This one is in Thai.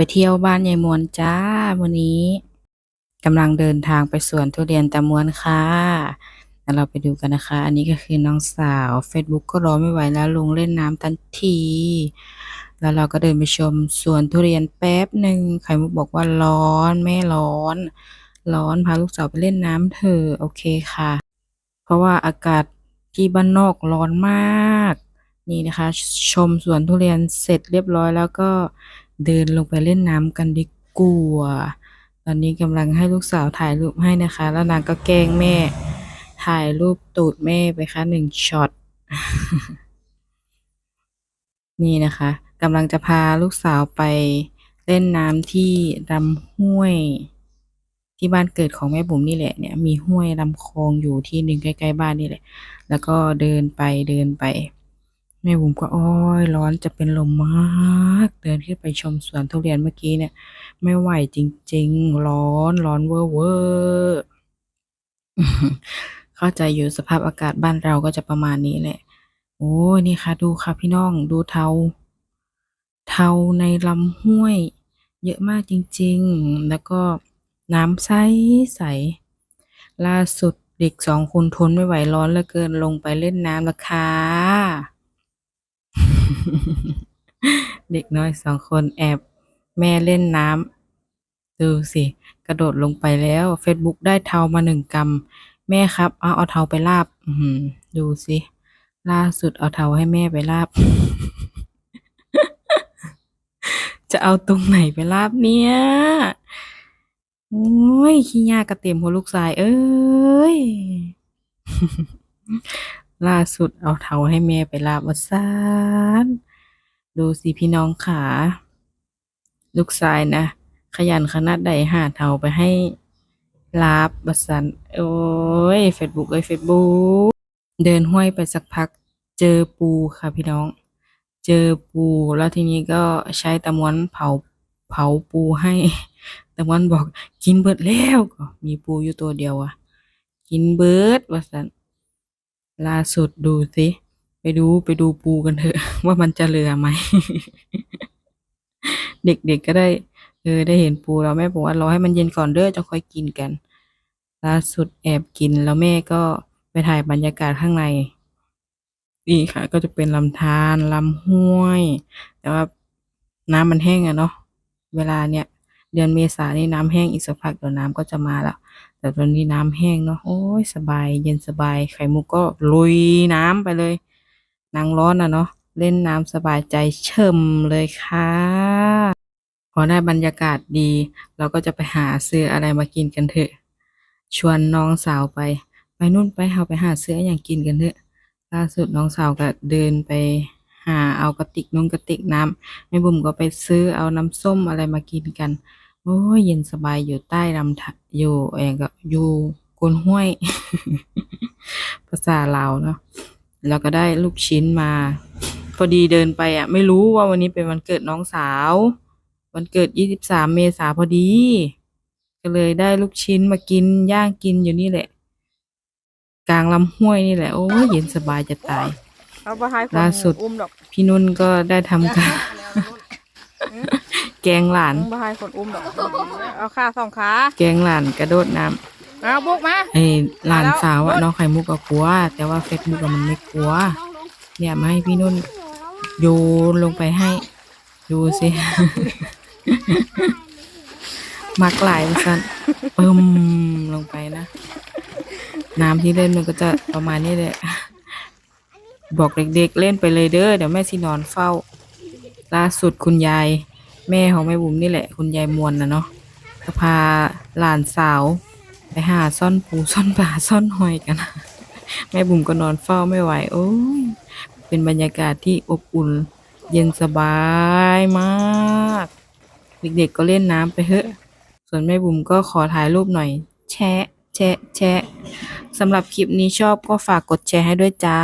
ไปเที่ยวบ้านยายมวนจ้าวันนี้กำลังเดินทางไปสวนทุเรียนตะมวนค่ะแล้วเราไปดูกันนะคะ อันนี้ก็คือน้องสาว Facebook ก็รอไม่ไหวแล้วลงเล่นน้ำทันที แล้วเราก็เดินไปชมสวนทุเรียนแป๊บหนึ่งไข่มุกบอกว่าร้อนแม่ร้อน ร้อนพาลูกสาวไปเล่นน้ำเถอะโอเคค่ะ เพราะว่าอากาศที่บ้านนอกร้อนมาก นี่นะคะ ชมสวนทุเรียนเสร็จเรียบร้อยแล้วก็ เดินลงไปเล่นน้ำกันดีกว่าตอนนี้กำลังให้ลูกสาวถ่ายรูปให้นะคะ แล้วนางก็แกล้งแม่ ถ่ายรูปตูดแม่ไปค่ะหนึ่งช็อต นี่นะคะกำลังจะพาลูกสาวไปเล่นน้ำที่ลำห้วย ที่บ้านเกิดของแม่บุ๋มนี่แหละเนี่ย มีห้วยลำคลองอยู่ที่หนึ่งใกล้ๆบ้านนี่แหละ แล้วก็เดินไปเดินไป ม่บุ๋มก็โอ้ยร้อนจะเป็นลมมากเดินขึ้นไปชมสวนทุเรียนเมื่อกี้เนี่ย ไม่ไหวจริง ๆ ร้อนร้อนเวอร์เวอร์เข้าใจอยู่สภาพอากาศบ้านเราก็จะประมาณนี้แหละ โอ้นี่ค่ะ ดูค่ะพี่น้องดูเทา เทาในลำห้วย เยอะมากจริง ๆ แล้วก็น้ำใสใสล่าสุดเด็กสองคนทนไม่ไหวร้อนเหลือเกินลงไปเล่นน้ำล้วค่ะ เด็กน้อยสองคนแอบแม่เล่นน้ำดูสิ กระโดดลงไปแล้ว Facebook ได้เทามาหนึ่งกำแม่ครับ เอาเอาเทาไปลาบดูสิ ล่าสุดเอาเทาให้แม่ไปลาบ จะเอาตรงไหนไปลาบเนี่ยโอ้ยขี้ยากระเต็มหัวลูกทราย เอ้ย ล่าสุดเอาเทาให้แม่ไปลาบวาซานดูสิพี่น้องขา ลูกชายนะ ขยันขนาดใดหาเทาไปให้ลาบวาซัน โอ้ยเฟซบุ๊กเอ้ยเฟซบุ๊กเดินห้วยไปสักพัก เจอปูค่ะพี่น้อง เจอปูแล้วทีนี้ก็ใช้ตะมวนเผาเผาปูให้ตะมวนบอกกินเบิดแล้วก็มีปูอยู่ตัวเดียวอะกินเบิดว่าสัน ล่าสุดดูสิ ไปดูไปดูปูกันเถอะ ว่ามันจะเหลือไหม เด็กๆก็ได้ เออ ได้เห็นปูแล้วแม่บอกว่ารอให้มันเย็นก่อนเด้อจะค่อยกินกัน ล่าสุดแอบกินแล้วแม่ก็ไปถ่ายบรรยากาศข้างในนี่ค่ะ ก็จะเป็นลำธารลำห้วย แต่ว่าน้ำมันแห้งอะเนาะเวลาเนี่ย เดือนเมษานี่น้ำแห้งอีกสักพักเดี๋ยวน้ำก็จะมาแล้วแต่ตอนนี้น้ำแห้งเนาะโอ้ยสบาย เย็นสบาย ไข่มุกก็ลุยน้ำไปเลยนางร้อนอะเนาะเล่นน้ำสบายใจเฉิมเลยค่ะพอได้บรรยากาศดี เราก็จะไปหาซื้ออะไรมากินกันเถอะ ชวนน้องสาวไป ไปนู่นไปเฮาไปหาซื้ออย่างกินกันเถอะล่าสุดน้องสาวก็เดินไป หาเอากระติกนุ่งกระติกน้ำแม่บุ๋มก็ไปซื้อเอาน้ำส้มอะไรมากินกัน โอ้ยเย็นสบายอยู่ใต้ลำธารอยู่เองก็อยู่กนห้วย ภาษาลาวเนาะแล้วก็ได้ลูกชิ้นมา พอดีเดินไปอะ ไม่รู้ว่าวันนี้เป็นวันเกิดน้องสาว วันเกิด23เมษาพอดี ก็เลยได้ลูกชิ้นมากินย่างกินอยู่นี่แหละ กลางลำห้วยนี่แหละ โอ้ยเย็นสบายจะตาย เอาไปให้คนล่าสุด อุ้มดอกพี่นุ่นก็ได้ทำการแกงหลานไปให้คนอุ้มดอก เอาขาสองขาแกงหลานกระโดดน้ำเอาบุกมาไอ้หลานสาวอะน้องไข่มุกก็กลัว แต่ว่าเฟซบุ๊กมันไม่กลัว เนี่ยมาให้พี่นุ่นโยนลงไปให้ ดูสิ มักหลายสันปึ้มลงไปนะ น้ำที่เล่นมันก็จะประมาณนี้แหละ บอกเด็กๆเล่นไปเลยเด้อเดี๋ยวแม่สินอนเฝ้า ล่าสุดคุณยาย แม่ของแม่บุ๋มนี่แหละ คุณยายมวลนะเนาะก็พาหลานสาว ไปหาซ่อนปูซ่อนปลาซ่อนหอยกัน แม่บุ๋มก็นอนเฝ้าไม่ไหว โอ้ยเป็นบรรยากาศที่อบอุ่น เย็นสบายมาก เด็กๆก็เล่นน้ำไปเถอะ ส่วนแม่บุ๋มก็ขอถ่ายรูปหน่อย แชะแชะแชะสำหรับคลิปนี้ชอบก็ฝากกดแชร์ให้ด้วยจ้า